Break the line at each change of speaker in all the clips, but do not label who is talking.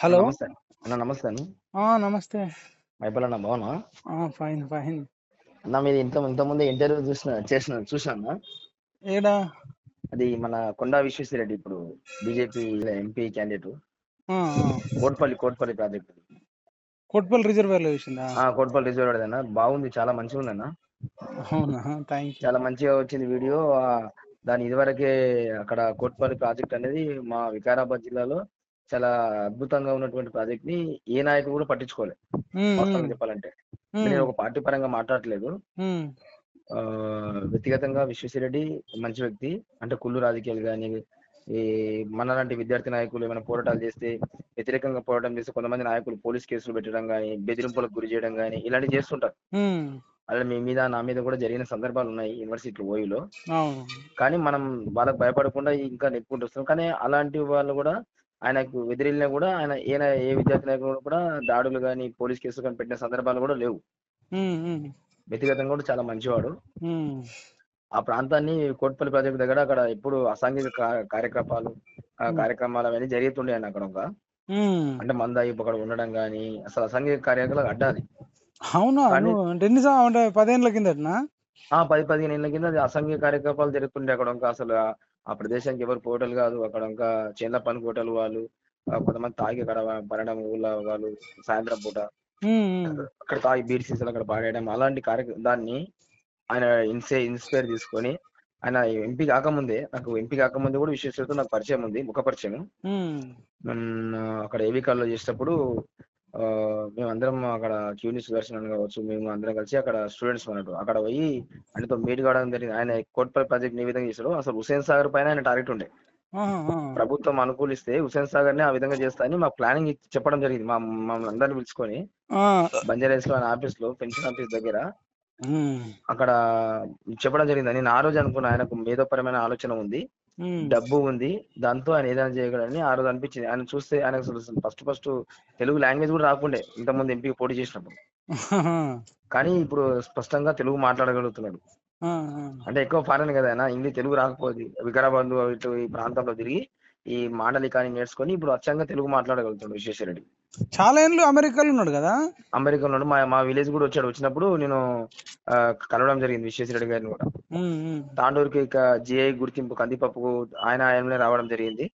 Hello
నమస్తే. అన్న నమస్తే అన్న.
ఆ నమస్తే.
మైపల్ అన్న బాగున్నా
ఆ ఫైన్ ఫైన్.
అన్న మీది ఇంత ఇంతకుముందు ఇంటర్వ్యూ చూసిన చేసిన చూసాను
ఏడా?
అది మన కొండా విశ్వేశ్వరరెడ్డి ఇప్పుడు BJP MP candidate. Kotpalli Kotpalli project.
Kotpalli రిజర్వేర్లో చూసిందా
ఆ కోట్పల్లి రిజర్వ్ అన్న. బాగుంది చాలా మంచిగా ఉంది అన్న
అవునా థ్యాంక్
చాలా మంచిగా వచ్చింది వీడియో. ఆ, దాని ఇదివరకే అక్కడ కోట్పల్లి ప్రాజెక్ట్ అనేది మా వికారాబాద్ జిల్లాలో చాలా అద్భుతంగా ఉన్నటువంటి ప్రాజెక్ట్ని ఏ నాయకుడు కూడా పట్టించుకోలేదు చెప్పాలంటే. నేను ఒక పార్టీ పరంగా మాట్లాడట్లేదు. ఆ వ్యక్తిగతంగా విశ్వేశ్వరరెడ్డి మంచి వ్యక్తి. అంటే కుళ్ళు రాజకీయాలు కానీ ఈ మన లాంటి విద్యార్థి నాయకులు ఏమైనా పోరాటాలు చేస్తే వ్యతిరేకంగా పోరాటం చేస్తే కొంతమంది నాయకులు పోలీస్ కేసులు పెట్టడం కానీ బెదిరింపులకు గురి చేయడం కానీ ఇలాంటివి చేస్తుంటారు. అలా మీ మీద నా మీద కూడా జరిగిన సందర్భాలు ఉన్నాయి యూనివర్సిటీ ఓయూలో. కానీ మనం వాళ్ళకి భయపడకుండా ఇంకా నెప్పుకుంటూ వస్తున్నాం. కానీ అలాంటి వాళ్ళు కూడా ఆయనకు ఎదిరిల్లినా కూడా ఆయన ఈయన ఏ విద్యార్థి నాయకులు కూడా దాడులు కానీ పోలీస్ కేసులు కానీ పెట్టిన సందర్భాలు కూడా లేవు. వ్యక్తిగతంగా కూడా చాలా మంచివాడు. ఆ ప్రాంతాన్ని కోట్పల్లి ప్రాజెక్ట్ దగ్గర అక్కడ ఎప్పుడు అసాంఘిక కా- కార్యకలాపాలు ఆ
Hmm.
కార్యక్రమాలు అవన్నీ జరుగుతుండే అన్న అక్కడ ఒక. అంటే మందాయి అక్కడ ఉండడం కానీ అసలు అసాంఘిక కార్యకలాపాలు అడ్డాది
అవునా పదేళ్ళ కిందటనా?
ఆ పది పదిహేను ఏళ్ళ కింద అసాంఘిక కార్యకలాపాలు జరుగుతుండే అక్కడ ఇంకా అసలు ఆ- ప్రదేశానికి ఎవరు పోటలు కాదు. అక్కడ ఇంకా చేన్ల పని కోటలు వాళ్ళు కొంతమంది తాగి అక్కడ పడడం ఊళ్ళో వాళ్ళు సాయంత్రం పూట. అక్కడ తాగి బీర్ సీసాలు అక్కడ పాడేయడం అలాంటి కార్య దాన్ని ఆయన ఇన్సే ఇన్స్పైర్ తీసుకొని ఆయన ఎంపీ కాకముందే నాకు ఎంపీ కాకముందే కూడా విశ్వేశ్వరతో నాకు పరిచయం ఉంది ముఖ పరిచయం. అక్కడ ఏవీ కాల్లో చేసేటప్పుడు మేమందరం అక్కడ క్యూని సుదర్శన్ కావచ్చు మేము అందరం కలిసి అక్కడ స్టూడెంట్స్ అన్నట్టు. అక్కడ పోయి ఆయనతో మీట్ కావడం జరిగింది. ఆయన కోట్పల్లి ప్రాజెక్ట్ ఏ విధంగా చేశాడో అసలు హుసేన్ సాగర్ పైన ఆయన టార్గెట్ ఉండే. ప్రభుత్వం అనుకూలిస్తే హుసేన్ సాగర్ని ఆ విధంగా చేస్తా అని మా ప్లానింగ్ చెప్పడం జరిగింది. మా మమ్మల్ని అందరిని పిలుచుకొని
ఆ,
బంజారాస్లో ఆఫీస్లో పెన్షన్ ఆఫీస్ దగ్గర అక్కడ చెప్పడం జరిగింది. నేను ఆ రోజు అనుకున్న ఆయనకు మేధోపరమైన ఆలోచన ఉంది. డబ్బు ఉంది. దాంతో ఆయన ఏదైనా చేయగలని ఆ రోజు అనిపించింది. ఆయన చూస్తే ఆయన ఫస్ట్ ఫస్ట్ తెలుగు లాంగ్వేజ్ కూడా రాకుండే. ఇంతకుముందు ఎంపీకి పోటీ చేసినప్పుడు. కానీ ఇప్పుడు స్పష్టంగా తెలుగు మాట్లాడగలుగుతున్నాడు. అంటే ఎక్కువ ఫారెన్ కదా ఆయన. ఇంగ్లీష్ తెలుగు రాకపోతే వికారాబాద్ ఇటు ఈ ప్రాంతంలో తిరిగి ఈ మాండలికాన్ని నేర్చుకొని ఇప్పుడు అచ్చంగా తెలుగు మాట్లాడగలుగుతాడు విశ్వేశ్వరరెడ్డి
చాలా ఏళ్ళు అమెరికాలో ఉన్నాడు కదా?
అమెరికాలో నుండి మా మా విలేజ్ కూడా వచ్చాడు. వచ్చినప్పుడు నేను కలవడం జరిగింది విశ్వేశ్వరరెడ్డి గారిని కూడా. తాండూరుకి ఇక జిఐ గుర్తింపు కందిపప్పుకు ఆయన ఆయననే రావడం జరిగింది.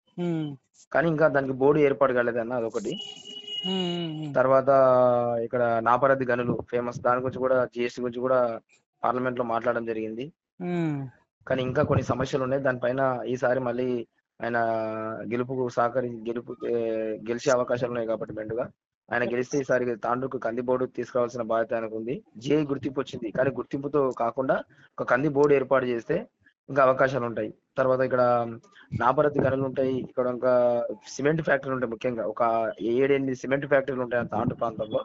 కానీ ఇంకా దానికి బోర్డు ఏర్పాటు కాలేదన్న అదొకటి.
ఉమ్, ఉమ్.
తర్వాత ఇక్కడ నాపరద్ది గనులు ఫేమస్. దాని గురించి కూడా జిఎస్టీ గురించి కూడా పార్లమెంట్లో మాట్లాడడం జరిగింది. కానీ ఇంకా కొన్ని సమస్యలు ఉన్నాయి. దానిపైన ఈసారి మళ్ళీ ఆయన గెలుపుకు సహకరి గెలుపు గెలిచే అవకాశాలు ఉన్నాయి కాబట్టి మెండుగా. ఆయన గెలిస్తే ఈసారి తాండూరుకు కంది బోర్డు తీసుకురావాల్సిన బాధ్యత ఆయనకు ఉంది జిఐ గుర్తింపు వచ్చింది కానీ గుర్తింపుతో కాకుండా ఒక కంది బోర్డు ఏర్పాటు చేస్తే ఇంకా అవకాశాలు ఉంటాయి. తర్వాత ఇక్కడ నాపరతి గనులు ఉంటాయి. ఇక్కడ ఇంకా సిమెంట్ ఫ్యాక్టరీలు ఉంటాయి ముఖ్యంగా. ఒక ఏడెనిమిది సిమెంట్ ఫ్యాక్టరీలు ఉంటాయి ఆ తాండూరు ప్రాంతంలో.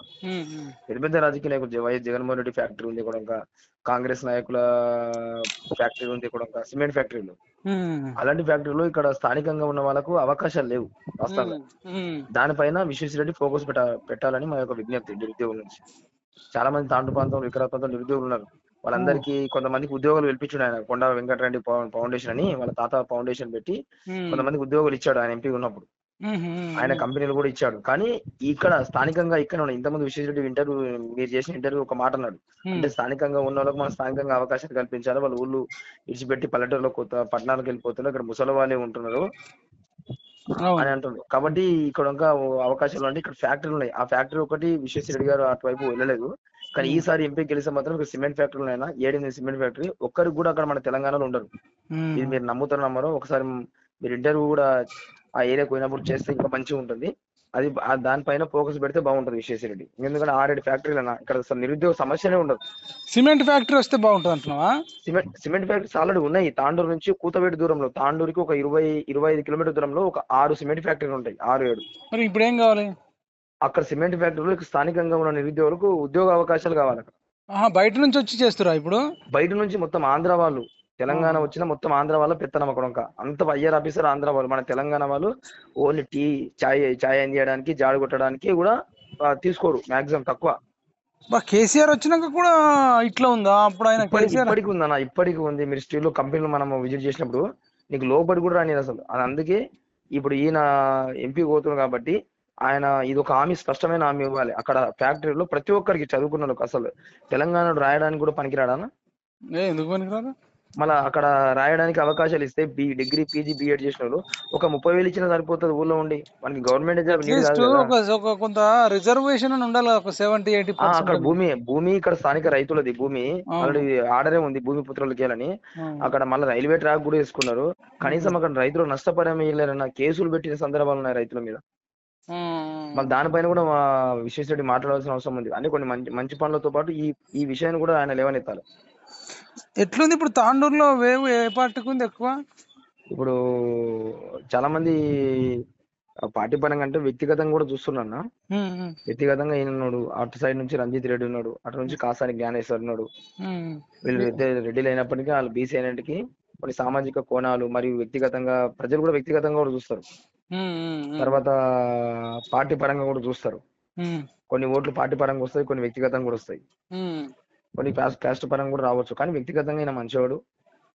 పెద్ద పెద్ద రాజకీయ నాయకులు జ- వైఎస్ జగన్మోహన్ రెడ్డి ఫ్యాక్టరీ ఉంది ఇక్కడ ఇంకా. కాంగ్రెస్ నాయకుల ఫ్యాక్టరీ ఉంది ఇక్కడ ఇంకా. సిమెంట్ ఫ్యాక్టరీలు. అలాంటి ఫ్యాక్టరీలో ఇక్కడ స్థానికంగా ఉన్న వాళ్ళకు అవకాశాలు లేవు వాస్తవంగా.
ఉమ్,
దానిపైన విశ్వేశ్వరరెడ్డి ఫోకస్ పెట్ట పెట్టాలని మా యొక్క విజ్ఞప్తి నిరుద్యోగుల నుంచి. చాలా మంది తాండ్రు ప్రాంతం వికారా ప్రాంతం నిరుద్యోగులు ఉన్నారు. వాళ్ళందరికీ కొంతమందికి ఉద్యోగాలు కల్పించాడు ఆయన కొండ వెంకటరెడ్డి ఫౌండేషన్ అని వాళ్ళ తాత ఫౌండేషన్ పెట్టి కొంతమందికి ఉద్యోగాలు ఇచ్చాడు ఆయన ఎంపీ ఉన్నప్పుడు. ఆయన కంపెనీలు కూడా ఇచ్చాడు. కానీ ఇక్కడ స్థానికంగా ఇక్కడ ఉన్న ఇంతమంది విశ్వేశ్వరరెడ్డి ఇంటర్వ్యూ మీరు చేసిన ఇంటర్వ్యూ ఒక మాట అన్నాడు. అంటే స్థానికంగా ఉన్న వాళ్ళకి మనం స్థానికంగా అవకాశాలు కల్పించాలి. వాళ్ళ ఊళ్ళు ఇడిచిపెట్టి పల్లెటూరులో కొత్త పట్టణాలకు వెళ్ళిపోతున్నారు. ఇక్కడ ముసలి వాళ్ళే ఉంటున్నారు. అని అంటున్నారు కాబట్టి ఇక్కడ ఇంకా అవకాశాలు అంటే ఇక్కడ ఫ్యాక్టరీలు ఉన్నాయి. ఆ ఫ్యాక్టరీ ఒకటి విశ్వేశ్వరరెడ్డి గారు అటువైపు వెళ్ళలేదు. కానీ. ఈసారి ఎంపీ గెలిస్తే మాత్రం ఇక్కడ సిమెంట్ ఫ్యాక్టరీలు అయినా ఏడెనిమిది సిమెంట్ ఫ్యాక్టరీ ఒక్కరికి కూడా అక్కడ మన తెలంగాణలో ఉండరు. ఇది మీరు నమ్ముతారో నమ్మరో ఒకసారి మీరు ఇంటర్వ్యూ కూడా ఆ ఏరియాకి పోయినప్పుడు చేస్తే ఇంకా మంచిగా ఉంటుంది. అది దానిపైన ఫోకస్ పెడితే బాగుంటుంది విశ్వేశ్వరరెడ్డి ఎందుకంటే ఆరేడు ఫ్యాక్టరీలు అన్న ఇక్కడ అసలు నిరుద్యోగ సమస్యనే ఉండదు.
సిమెంట్ ఫ్యాక్టరీ వస్తే బాగుంటుంది అంటున్నావా?
సిమెంట్ సిమెంట్ ఫ్యాక్టరీస్ ఆల్రెడీ ఉన్నాయి. తాండూరు నుంచి కూతవేటి దూరంలో తాండూరుకి ఒక ఇరవై ఇరవై ఐదు కిలోమీటర్ దూరంలో ఒక ఆరు సిమెంట్ ఫ్యాక్టరీలు ఉంటాయి. ఆరు ఏడు.
మరి ఇప్పుడు ఏం కావాలి?
అక్కడ సిమెంట్ ఫ్యాక్టరీలో స్థానికంగా ఉన్న నిరుద్యోగులకు ఉద్యోగ అవకాశాలు కావాలి
బయట నుంచి వచ్చి చేస్తురా ఇప్పుడు?
బయట నుంచి మొత్తం ఆంధ్ర వాళ్ళు తెలంగాణ వచ్చిన మొత్తం ఆంధ్ర వాళ్ళ పెత్తనం అక్కడ అంత అయ్యర్ ఆఫీసర్ ఆంధ్ర వాళ్ళు. మన తెలంగాణ వాళ్ళు ఓన్లీ టీ చాయ్ చాయ్ చేయడానికి జాడు కొట్టడానికి కూడా తీసుకోరు మాక్సిమం తక్కువ.
కేసీఆర్ వచ్చినాక కూడా ఇట్లా ఉందా? అప్పుడు ఆయన
ఇప్పటికి
కేసీఆర్
ఇప్పటికి ఉందన్న ఇప్పటికి ఉంది. మీరు స్టీల్లో కంపెనీలు మనం విజిట్ చేసినప్పుడు నీకు లోపలి కూడా రానిది అసలు. అది అందుకే ఇప్పుడు ఈయన ఎంపీ పోతున్నాడు కాబట్టి ఆయన ఇది ఒక హామీ స్పష్టమైన హామీ ఇవ్వాలి. అక్కడ ఫ్యాక్టరీలో ప్రతి ఒక్కరికి చదువుకున్న వాళ్ళకి అసలు తెలంగాణ రాయడానికి కూడా పనికిరాడా
ఏ ఎందుకు పనికిరాదు?
మళ్ళీ అక్కడ రాయడానికి అవకాశాలు ఇస్తే బి డిగ్రీ పీజీ బీఎడ్ చేసిన వాళ్ళు ఒక ముప్పై వేలు ఇచ్చినా సరిపోతుంది ఊళ్ళో ఉండి. మనకి గవర్నమెంట్ జాబ్
కొంత రిజర్వేషన్ ఉండాలి ఒక సెవెంటీ ఎయిటీ
అక్కడ భూమి భూమి ఇక్కడ స్థానిక రైతులది భూమి. ఆల్రెడీ ఆర్డరే ఉంది భూమి పుత్రులకి అని. అక్కడ మళ్ళీ రైల్వే ట్రాక్ కూడా వేసుకున్నారు. కనీసం అక్కడ రైతులు నష్టపరిహారం ఇవ్వలేరన్న కేసులు పెట్టిన సందర్భాలు ఉన్నాయి రైతుల మీద. మళ్ళీ దానిపైన కూడా మా విశ్వేశ్వరెడ్డి మాట్లాడాల్సిన అవసరం ఉంది. అన్ని కొన్ని మంచి మంచి పనులతో పాటు ఈ ఈ విషయాన్ని కూడా ఆయన లేవనెత్తాలి.
ఎట్లుంది ఇప్పుడు తాండూరులో వేవ్ ఏ పార్టీకి ఉంది ఎక్కువ?
ఇప్పుడు చాలా మంది పార్టీ పరంగా అంటే వ్యక్తిగతంగా కూడా చూస్తున్నా వ్యక్తిగతంగా ఈయన ఉన్నాడు అటు సైడ్ నుంచి రంజిత్ రెడ్డి ఉన్నాడు అటు నుంచి కాసాని జ్ఞానేశ్వర్ ఉన్నాడు. వీళ్ళు రెడ్డిలు అయినప్పటికీ వాళ్ళు బీసీ అయినప్పటికీ కొన్ని సామాజిక కోణాలు మరియు వ్యక్తిగతంగా ప్రజలు కూడా వ్యక్తిగతంగా కూడా చూస్తారు. తర్వాత పార్టీ పరంగా కూడా చూస్తారు. కొన్ని ఓట్లు పార్టీ పరంగా వస్తాయి కొన్ని వ్యక్తిగతంగా కూడా వస్తాయి. కొన్ని క్యాస్ట్ క్యాస్ట్ పరంగా కూడా రావచ్చు కానీ వ్యక్తిగతంగా ఈయన మంచివాడు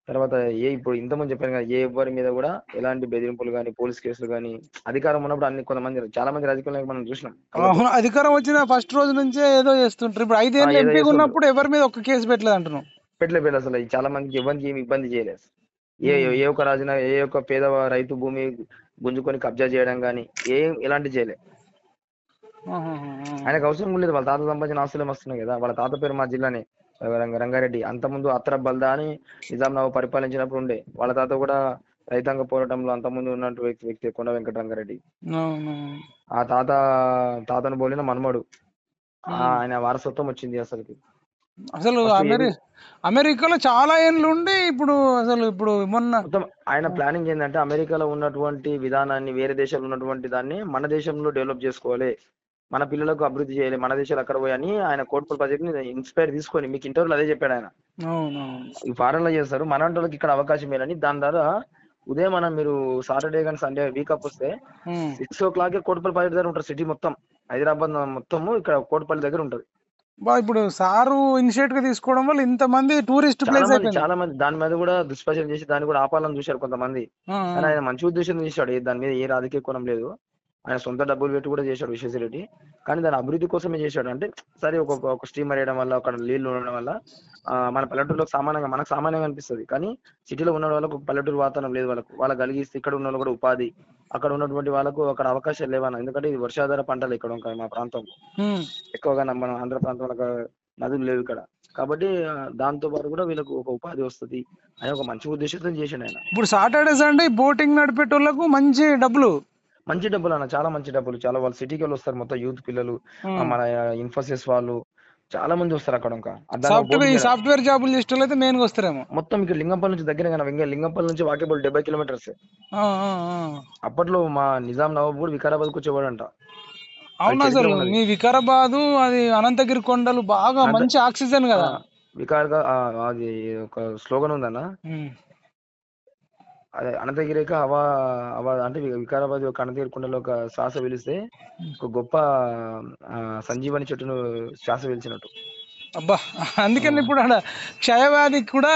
తర్వాత ఏ ఇప్పుడు ఇంతకుముందు చెప్పాను కదా ఏ ఎవరి మీద కూడా ఎలాంటి బెదిరింపులు కానీ పోలీస్ కేసులు కానీ అధికారం ఉన్నప్పుడు అన్ని కొంతమంది చాలా మంది రాజకీయ నాయకులు మనం చూసినాం
అవును అధికారం వచ్చిన ఫస్ట్ రోజు నుంచే ఏదో చేస్తుంటారు ఇప్పుడు ఐదేళ్ళు ఎంపీ. ఉన్నప్పుడు ఎవరి మీద ఒక్క కేసు పెట్టలేదు అంటున్నావు
పెట్టలే అసలు చాలా మందికి ఎవరికి ఏమి ఇబ్బంది చేయలేదు ఏ. ఏ ఒక్క రాజున ఏ ఒక్క పేద రైతు భూమి గుంజుకొని కబ్జా చేయడం కానీ ఏం ఎలాంటి చేయలే. ఆయనకు అవసరం లేదు. వాళ్ళ తాత సంపాదించిన ఆస్తులే వస్తున్నాయి కదా. వాళ్ళ తాత పేరు మా జిల్లానే. రంగ- రంగారెడ్డి. అంత ముందు అత్ర బల్దా అని నిజాం నవాబు పరిపాలించినప్పుడు ఉండే. వాళ్ళ తాత కూడా రైతాంగ పోరాటంలో అంత ముందు ఉన్నట్టు వ్యక్తి వ్యక్తి కొండ వెంకట రంగారెడ్డి ఆ తాత తాతను పోలిన మనమడు. ఆయన వారసత్వం వచ్చింది అసలుకి.
అసలు అమెరికాలో చాలా ఏళ్ళు ఉండి ఇప్పుడు అసలు ఇప్పుడు మొన్న
ఆయన ప్లానింగ్ ఏంటంటే అమెరికాలో ఉన్నటువంటి విధానాన్ని వేరే దేశాల్లో ఉన్నటువంటి దాన్ని మన దేశంలో డెవలప్ చేసుకోవాలి. మన పిల్లలకు అభివృద్ధి చేయాలి మన దేశాలు అక్కడ పోయి అని ఆయన కోట్పల్ ప్రాజెక్ట్ని ఇన్స్పైర్ తీసుకొని మీకు ఇంటర్వ్యూలో అదే చెప్పాడు ఆయన. ఈ ఫారెన్లో చేస్తారు మన వాళ్ళకి ఇక్కడ అవకాశం ఇవ్వాలని దాని ద్వారా ఉదయం మనం మీరు సాటర్డే కానీ సండే వీకప్ వస్తే. Six o'clock Kotapalli project దగ్గర ఉంటారు సిటీ మొత్తం. హైదరాబాద్ మొత్తము ఇక్కడ కోటపల్లి దగ్గర ఉంటది.
ఇప్పుడు సారు ఇనిషియేట్గా తీసుకోవడం వల్ల ఇంతమంది టూరిస్ట్
చాలా
ప్లేస్
మంది చాలా మంది దాని మీద కూడా దుష్ప్రచారం చేసి దాన్ని కూడా ఆపాలని చూశారు కొంతమంది. ఆయన మంచి ఉద్దేశం చేశాడు దాని మీద ఏ రాజకీయ కోణం లేదు. ఆయన సొంత డబ్బులు పెట్టి కూడా చేశాడు విశ్వేశ్వరరెడ్డి కానీ దాని అభివృద్ధి కోసమే చేశాడు. అంటే సరే ఒక ఒక స్టీమర్ వేయడం వల్ల అక్కడ నీళ్ళు ఉండడం వల్ల మన పల్లెటూరులో సామాన్యంగా మనకు సామాన్యంగా అనిపిస్తుంది. కానీ సిటీలో ఉన్న వాళ్ళకు పల్లెటూరు వాతావరణం లేదు వాళ్ళకు. వాళ్ళకి కలిగిస్తే ఇక్కడ ఉన్న వాళ్ళు కూడా ఉపాధి అక్కడ ఉన్నటువంటి వాళ్ళకు అక్కడ అవకాశాలు లేవన్న ఎందుకంటే ఇది వర్షాధార పంటలు ఇక్కడ ఉంటాయి మా ప్రాంతం
ఉమ్.
ఎక్కువగా మన ఆంధ్ర ప్రాంతంలో నదులు లేవు ఇక్కడ. కాబట్టి దాంతో పాటు కూడా వీళ్ళకు ఒక ఉపాధి వస్తుంది అని ఒక మంచి ఉద్దేశంతో చేశాడు ఆయన.
ఇప్పుడు సాటర్డే సండే బోటింగ్ నడిపేటోళ్ళకు మంచి డబ్బులు.
మంచి డబ్బులు అన్న చాలా మంచి డబ్బులు చాలా వాళ్ళు సిటీకి వెళ్ళి వస్తారు మొత్తం యూత్ పిల్లలు. మన ఇన్ఫోసిస్ వాళ్ళు చాలా మంది వస్తారు అక్కడ ఇంకా
సాఫ్ట్వేర్. సాఫ్ట్వేర్ జాబులు అయితే మెయిన్గా వస్తారేమో
మొత్తం ఇక్కడ లింగంపల్లి నుంచి దగ్గర కదా ఇంకా లింగంపల్లి నుంచి వాకేబుల్ డెబ్బై కిలోమీటర్స్. అప్పట్లో మా నిజాం నవాబ్ కూడా వికారాబాద్కి వచ్చేవాడంట
అవును
ఉన్నది.
మీ వికారాబాదు అది అనంతగిరి కొండలు బాగా మంచి ఆక్సిజన్ కదా
వికారగా అది ఒక స్లోగన్ ఉందన్న. అదే అనంతగిరిక హవా హవా అంటే వికారాబాద్ యొక్క అనంతగిరి కొండలో ఒక శ్వాస పిలిస్తే ఒక గొప్ప సంజీవని చెట్టును శ్వాస పిలిచినట్టు
అబ్బా అందుకని ఇప్పుడు ఆడ క్షయవ్యాధికి కూడా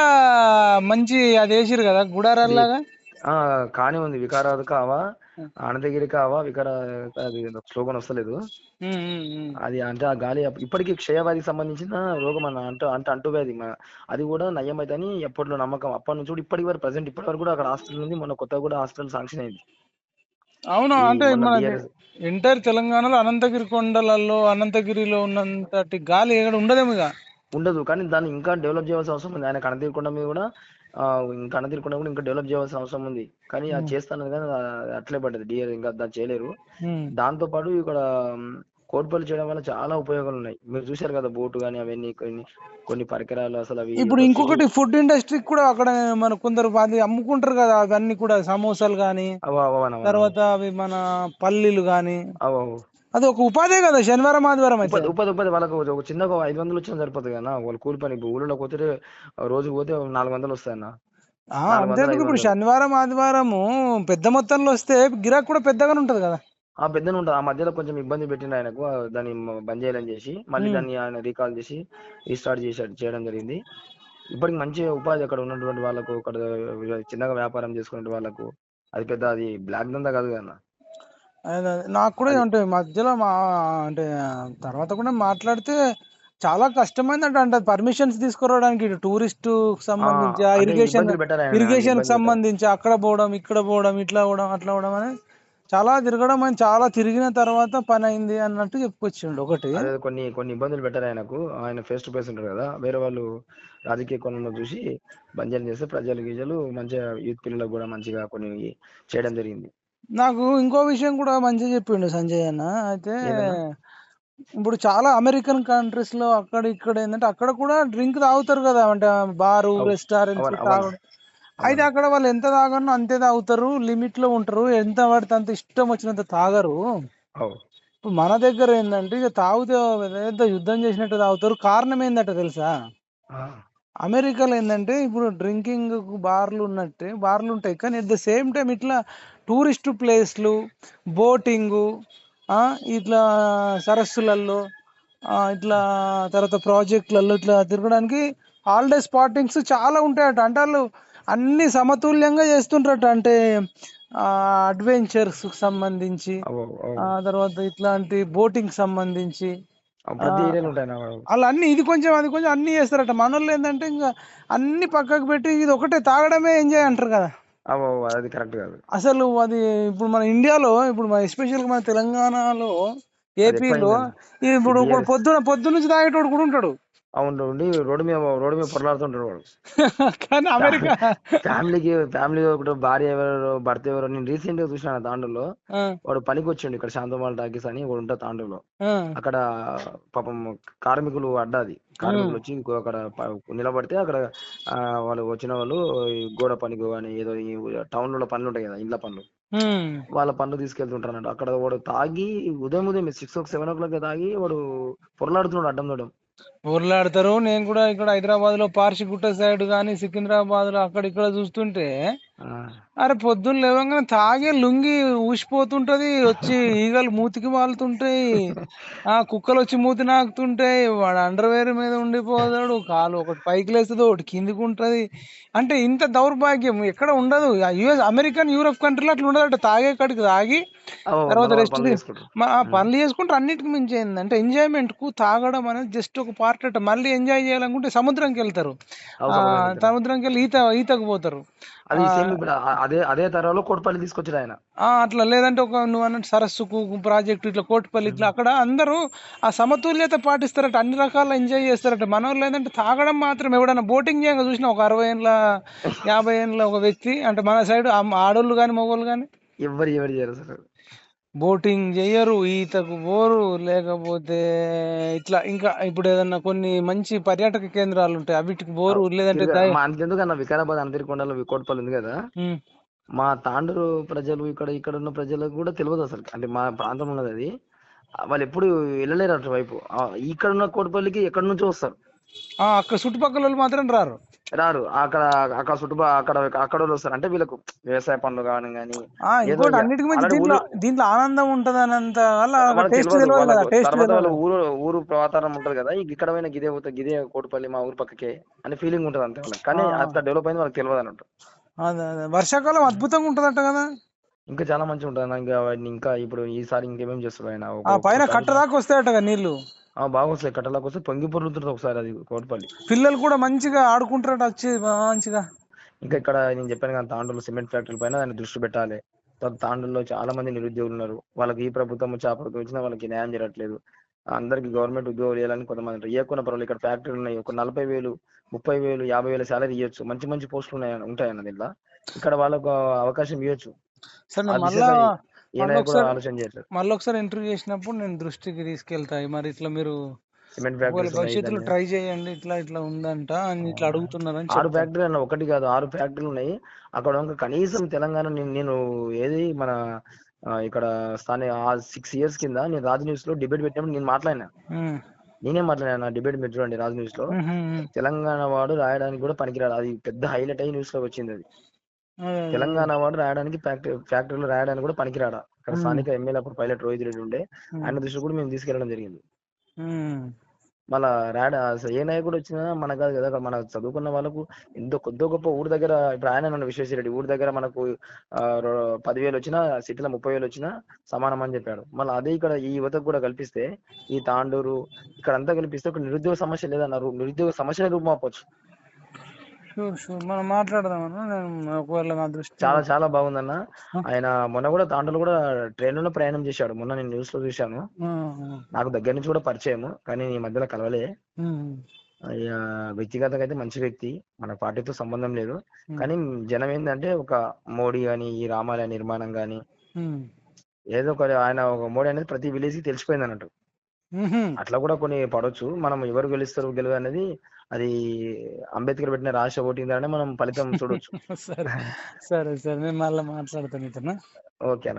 మంచి అది వేసిరు కదా గుడారాల్లాగా?
ఆ కానీ ఉంది. వికారాబాద్ కావా అనంతగిరి కావా వికార అది స్లోగన్ వస్తలేదు. అది అంటే ఆ గాలి ఇప్పటికీ క్షయవ్యాధికి సంబంధించిన రోగం అన్న అంటూ అంటే అంటువ్యాధి మన- అది కూడా నయం అవుతుందని ఎప్పట్లో నమ్మకం. అప్పటి నుంచి కూడా ఇప్పటి వరకు ప్రజెంట్ ఇప్పటి వరకు కూడా అక్కడ హాస్పిటల్ ఉంది. మొన్న కొత్తగా కూడా హాస్పిటల్ శాంక్షన్ అయింది.
అవును? అంటే మన ఎంటైర్ తెలంగాణలో అనంతగిరి కొండలలో అనంతగిరిలో ఉన్నంతటి గాలి ఎక్కడ ఉండదేమో ఇక.
ఉండదు. కానీ దాన్ని ఇంకా డెవలప్ చేయాల్సిన అవసరం ఉంది. ఆయన కనతీరకొండ మీద కూడా ఆ, ఇంకా కనతీరకొండ కూడా ఇంకా డెవలప్ చేయాల్సిన అవసరం ఉంది కానీ అది. చేస్తాను కానీ అట్లే పడ్డది డిఆర్ ఇంకా దాన్ని చేయలేరు. దాంతో పాటు ఇక్కడ మ్, కోడిపల్లి చేయడం వల్ల చాలా ఉపయోగాలు ఉన్నాయి మీరు చూశారు కదా బోటు కానీ అవన్నీ కొన్ని కొన్ని పరికరాలు అసలు అవి
ఇప్పుడు ఇంకొకటి ఫుడ్ ఇండస్ట్రీ కూడా అక్కడ మన కొందరు అది అమ్ముకుంటారు కదా అవన్నీ కూడా సమోసాలు
అవ.
తర్వాత అవి మన పల్లీలు
అవ.
అది ఒక ఉపాధే కదా శనివారం ఆదివారం అయితే.
ఉపాధి ఉపాధి వాళ్ళకు ఒక చిన్న ఐదు వందలు వచ్చినా సరిపోతుంది కదా. వాళ్ళు కూలి పని ఊళ్ళో పోతే రోజు పోతే నాలుగు వందలు వస్తాయన్న.
అంతేందుకు ఇప్పుడు. శనివారం ఆదివారము పెద్ద మొత్తంలో వస్తే గిరాక్ కూడా పెద్దగానే ఉంటది కదా.
ఆ పెద్దనే ఉంటుంది. ఆ మధ్యలో కొంచెం ఇబ్బంది పెట్టిండు ఆయనకు. దాన్ని బంద్ చేయాలని చేసి మళ్ళీ. దాన్ని ఆయన రీకాల్ చేసి రీస్టార్ట్ చేశాడు చేయడం జరిగింది. ఇప్పటికి మంచి ఉపాధి అక్కడ ఉన్నటువంటి వాళ్ళకు అక్కడ చిన్నగా వ్యాపారం చేసుకునే వాళ్ళకు అది పెద్ద అది బ్లాక్ దందా కాదు కదా.
నాకు కూడా అంటే మధ్యలో మా అంటే తర్వాత కూడా మాట్లాడితే చాలా కష్టమైందంట అంటే పర్మిషన్స్ తీసుకురావడానికి ఇటు టూరిస్ట్ సంబంధించి ఇరిగేషన్ ఇరిగేషన్
పెట్టారు.
సంబంధించి అక్కడ పోవడం ఇక్కడ పోవడం ఇట్లా పోవడం అట్లా పోవడం అని చాలా తిరగడం అని చాలా తిరిగిన తర్వాత పని అయింది అన్నట్టు చెప్పుకొచ్చిండు ఒకటి.
కొన్ని కొన్ని ఇబ్బందులు పెట్టారు ఆయనకు. ఆయన ఫేస్ టు ఫేస్ ఉంటారు కదా. వేరే వాళ్ళు రాజకీయ కోణంలో చూసి బంజాలు చేస్తే ప్రజలు గీజలు మంచిగా యూత్ పిల్లలకు కూడా మంచిగా కొన్ని చేయడం జరిగింది.
నాకు ఇంకో విషయం కూడా మంచిగా చెప్పిండు సంజయ్ అన్న. అయితే
ఏదన్నా?
ఇప్పుడు చాలా అమెరికన్ కంట్రీస్లో అక్కడ ఇక్కడ ఏంటంటే అక్కడ కూడా డ్రింక్ తాగుతారు కదా. అంటే బారు
అవును.
రెస్టారెంట్స్
అవును, అవును.
తాగడం అయితే అక్కడ వాళ్ళు ఎంత తాగనో అంతే తాగుతారు. లిమిట్లో ఉంటారు. ఎంత పడితే అంత ఇష్టం వచ్చినంత తాగరు.
అవు
ఇప్పుడు మన దగ్గర ఏంటంటే ఇక తాగితే ఏదో యుద్ధం చేసినట్టు తాగుతారు. కారణం ఏంటంటే తెలుసా?
ఆ,
అమెరికాలో ఏంటంటే ఇప్పుడు డ్రింకింగ్ బార్లు ఉన్నట్టే బార్లు ఉంటాయి. కానీ అట్ ద సేమ్ టైం ఇట్లా టూరిస్ట్ ప్లేస్లు బోటింగు ఇట్లా సరస్సులలో ఆ, ఇట్లా తర్వాత ప్రాజెక్టులలో ఇట్లా తిరగడానికి హాలిడే స్పాటింగ్స్ చాలా ఉంటాయట. అంటే వాళ్ళు అన్ని సమతుల్యంగా చేస్తుంటారట. అంటే అడ్వెంచర్స్ సంబంధించి తర్వాత ఇట్లాంటి బోటింగ్ సంబంధించి. వాళ్ళు. అన్ని ఇది కొంచెం అది కొంచెం అన్ని చేస్తారట. మన వాళ్ళు ఏంటంటే ఇంకా అన్ని పక్కకు పెట్టి ఇది ఒకటే తాగడమే ఎంజాయ్ అంటారు కదా.
అది కరెక్ట్ కాదు
అసలు అది ఇప్పుడు మన ఇండియాలో ఇప్పుడు మన ఎస్పెషల్ మన తెలంగాణలో ఏపీలో ఇప్పుడు. పొద్దున పొద్దు నుంచి తాగేటోడు కూడా ఉంటాడు
అవును ఉండి రోడ్డు మీద రోడ్డు మీద పొరలాడుతుంటాడు వాడు
కానీ అమెరికా
ఫ్యామిలీకి ఫ్యామిలీ ఒకటి భార్య ఎవరు భర్త ఎవరు నేను రీసెంట్గా చూసిన తాండూలో
ఆ,
వాడు పనికి వచ్చిండు ఇక్కడ శాంతమాల టాకీస్ అని ఉంటుంది తాండూలో
ఆ,
అక్కడ పాపం కార్మికులు అడ్డాది. కార్మికులు వచ్చి అక్కడ నిలబడితే అక్కడ వాళ్ళు వచ్చిన వాళ్ళు గోడ పనికి కానీ ఏదో టౌన్లో పనులు ఉంటాయి కదా ఇండ్ల పనులు. వాళ్ళ పనులు తీసుకెళ్తుంటారన్నట్టు. అక్కడ వాడు తాగి ఉదయం ఉదయం six or seven o'clock తాగి వాడు పొరలాడుతున్నాడు అడ్డం తోడం.
ఊర్లాడతారు నేను కూడా ఇక్కడ హైదరాబాద్లో పార్సిగుట్ట సైడ్ కానీ సికింద్రాబాద్లో అక్కడ ఇక్కడ చూస్తుంటే అరే పొద్దున్న లేవగానే తాగే లుంగి ఊసిపోతుంటది వచ్చి ఈగలు మూతికి వాలుతుంటాయి ఆ కుక్కలు వచ్చి మూతి నాకుతుంటాయి వాడు అండర్వేర్ మీద ఉండిపోతాడు కాలు ఒకటి పైకి లేస్తుంది ఒకటి కిందికి ఉంటది. అంటే ఇంత దౌర్భాగ్యం ఎక్కడ ఉండదు. యుఎస్ అమెరికన్ యూరోప్ కంట్రీలో అట్లా ఉండదు తాగే కాడికి తాగి తర్వాత రెస్ట్
పనులు చేసుకుంటారు.
అన్నిటికి మించి ఏంటంటే ఎంజాయ్మెంట్కు తాగడం అనేది జస్ట్ ఒక పార్ట్ అట. మళ్ళీ ఎంజాయ్ చేయాలనుకుంటే సముద్రంకి వెళ్తారు.
అవు
ఆ,
సముద్రంకి వెళ్తారు.
సముద్రంకి వెళ్ళి ఈత ఈతకు పోతారు.
అది సేమ్ ఇప్పుడు అదే అదే తరంలో కోటపల్లి తీసుకొచ్చాడు ఆయన.
అట్లా లేదంటే ఒక నువ్వు అన్నట్టు సరస్సుకు ప్రాజెక్టు ఇట్లా కోటిపల్లి ఇట్లా అక్కడ అందరూ ఆ సమతుల్యత పాటిస్తారట అన్ని రకాల ఎంజాయ్ చేస్తారట. మన ఏంటంటే తాగడం మాత్రం ఎవడన్నా బోటింగ్ చేయంగా చూసిన ఒక అరవై ఏళ్ళ యాభై ఏళ్ళ ఒక వ్యక్తి అంటే మన సైడ్ ఆడోళ్ళు కానీ మగవాళ్ళు కానీ
ఎవరు ఎవరు చేయరు అసలు.
బోటింగ్ చెయ్యరు ఈతకు పోరు లేకపోతే ఇట్లా ఇంకా ఇప్పుడు ఏదన్నా కొన్ని మంచి పర్యాటక కేంద్రాలు ఉంటాయి అవిటికి పోరు లేదంటే
మా అంతెందుకు అన్న వికారాబాద్ అంతరికొండలో కోటపల్లి ఉంది కదా? మా తాండూరు ప్రజలు ఇక్కడ ఇక్కడ ఉన్న ప్రజలకు కూడా తెలియదు అసలు. అంటే మా ప్రాంతం ఉన్నది అది. వాళ్ళు ఎప్పుడు వెళ్ళలేరు అటువైపు. ఇక్కడ ఉన్న కోటపల్లికి ఎక్కడి నుంచో వస్తారు.
అక్కడ చుట్టుపక్కల వాళ్ళు మాత్రం రారు.
రారు. అక్కడ అక్కడ చుట్టుపక్కల అక్కడ అక్కడ వస్తారు. అంటే వీళ్ళకు వ్యవసాయ పనులు కానీ
ఆ ఇంకోటి
ఇక
అన్నిటికి మించి దీంట్లో దీంట్లో ఆనందం ఉంటది అనంత వల్ల టేస్ట్
తెలియదు
కదా. టేస్ట్
ఊరు ఊరు వాతావరణం ఉంటది కదా ఇక ఇక్కడ పోయినా గిదే పోతే గిదే కోటపల్లి మా ఊరు పక్కకే అనే ఫీలింగ్ ఉంటది అంతే వాళ్ళకి. కానీ. అట్లా డెవలప్ అయింది వాళ్ళకి తెలియదు అన్నట్టు.
అదే అదే. వర్షాకాలం అద్భుతంగా ఉంటదట కదా.
ఇంకా చాలా మంచిగా ఉంటుంది. ఇంకా ఇంకా ఇప్పుడు ఈసారి ఇంకేమేం చేస్తారు ఆయన? ఒక-
ఆ పైన కట్ట దాకా వస్తాయట కదా
నీళ్ళు బాగా వస్తాయి. కట్టలకు వస్తే పొంగి పొర్లుతుంది ఒకసారి అది కోటపల్లి
పిల్లలు కూడా మంచిగా ఆడుకుంటారట వచ్చి మంచిగా.
ఇంకా ఇక్కడ నేను చెప్పాను కదా తాండూరులో సిమెంట్ ఫ్యాక్టరీ పైన దాన్ని దృష్టి పెట్టాలి. తర్వాత తాండూరులో చాలా మంది నిరుద్యోగులు ఉన్నారు. వాళ్ళకి ఈ ప్రభుత్వం వచ్చి ఆ ప్రభుత్వం వచ్చినా వాళ్ళకి న్యాయం జరగట్లేదు. అందరికి గవర్నమెంట్ ఉద్యోగాలు ఇవ్వాలని కొంతమంది ఇవ్వకుండా పర్వాలేదు ఇక్కడ ఫ్యాక్టరీలు ఉన్నాయి. ఒక నలభై వేలు ముప్పై వేలు యాభై వేల శాలరీ ఇవ్వచ్చు మంచి మంచి పోస్టులు ఉన్నాయి ఉంటాయన్న దీంట్లో ఇక్కడ వాళ్ళకు అవకాశం ఇవ్వచ్చు ఆలోచన చేయట్లేదు.
మళ్ళీ ఒకసారి ఇంటర్వ్యూ చేసినప్పుడు నేను దృష్టికి తీసుకెళ్తాయి మరి ఇట్లా మీరు భవిష్యత్తులో ట్రై చేయండి ఇట్లా ఇట్లా ఉందంట అని ఇట్లా అడుగుతున్నారని
ఆరు ఫ్యాక్టరీ అన్న ఒకటి కాదు ఆరు ఫ్యాక్టరీలు ఉన్నాయి. అక్కడ కనీసం తెలంగాణ నేను ఏది మన ఇక్కడ స్థానిక సిక్స్ ఇయర్స్ కింద నేను రాజ్ న్యూస్లో డిబేట్ పెట్టినప్పుడు నేను మాట్లాడినా. నేనే మాట్లాడినా డిబేట్ మీరు చూడండి రాజ్
న్యూస్లో.
తెలంగాణ వాడు రాయడానికి కూడా పనికిరాడు. అది పెద్ద హైలైట్ అయ్యి న్యూస్లో వచ్చింది అదే. తెలంగాణ వాడు రాయడానికి ఫ్యాక్టరీ ఫ్యాక్టరీలో రాయడానికి కూడా పనికిరాడా. అక్కడ. స్థానిక ఎమ్మెల్యే అప్పుడు పైలట్ రోహిత్ రెడ్డి ఉండే. ఆయన దృష్టి కూడా మేము తీసుకెళ్ళడం జరిగింది. మళ్ళా రాడ ఏ నాయకుడు వచ్చినా మనకు కాదు కదా మన చదువుకున్న వాళ్ళకు ఎంతో కొద్దో గొప్ప ఊరి దగ్గర ఇప్పుడు ఆయన నన్ను విశ్వేశ్వరరెడ్డి. ఊరి దగ్గర మనకు పదివేలు వచ్చినా సిటీలో ముప్పై వేలు వచ్చినా సమానం అని చెప్పాడు. మళ్ళీ అదే ఇక్కడ ఈ యువతకు కూడా కల్పిస్తే ఈ తాండూరు ఇక్కడ అంతా కల్పిస్తే ఒక నిరుద్యోగ సమస్య లేదన్నారు నిరుద్యోగ సమస్యనే రూపుమాపొచ్చు.
షూర్ షూర్ మనం మాట్లాడదాం అన్న. నేను ఒకవేళ నా దృష్టి
చాలా చాలా బాగుందన్న. ఆయన మొన్న కూడా తాండూరు కూడా ట్రైన్లో ప్రయాణం చేశాడు. మొన్న నేను న్యూస్లో చూశాను. నాకు దగ్గర నుంచి కూడా పరిచయం కానీ ఈ మధ్యలో కలవలే. వ్యక్తిగతంగా అయితే మంచి వ్యక్తి. మన పార్టీతో సంబంధం లేదు. కానీ జనం ఏంటంటే ఒక మోడీ గాని ఈ రామాలయ నిర్మాణం గాని. ఏదో ఒక ఆయన ఒక మోడీ అనేది ప్రతి విలేజ్కి తెలిసిపోయింది అన్నట్టు. అట్లా కూడా కొన్ని పడవచ్చు మనం ఎవరు గెలుస్తారు గెలవు అనేది అది అంబేద్కర్ పెట్టిన రాష్ట్ర ఓటింగ్ ద్వారానే మనం ఫలితం చూడొచ్చు.
సరే సరే సరే నేను మళ్ళీ మాట్లాడతాను ఇతను.
ఓకే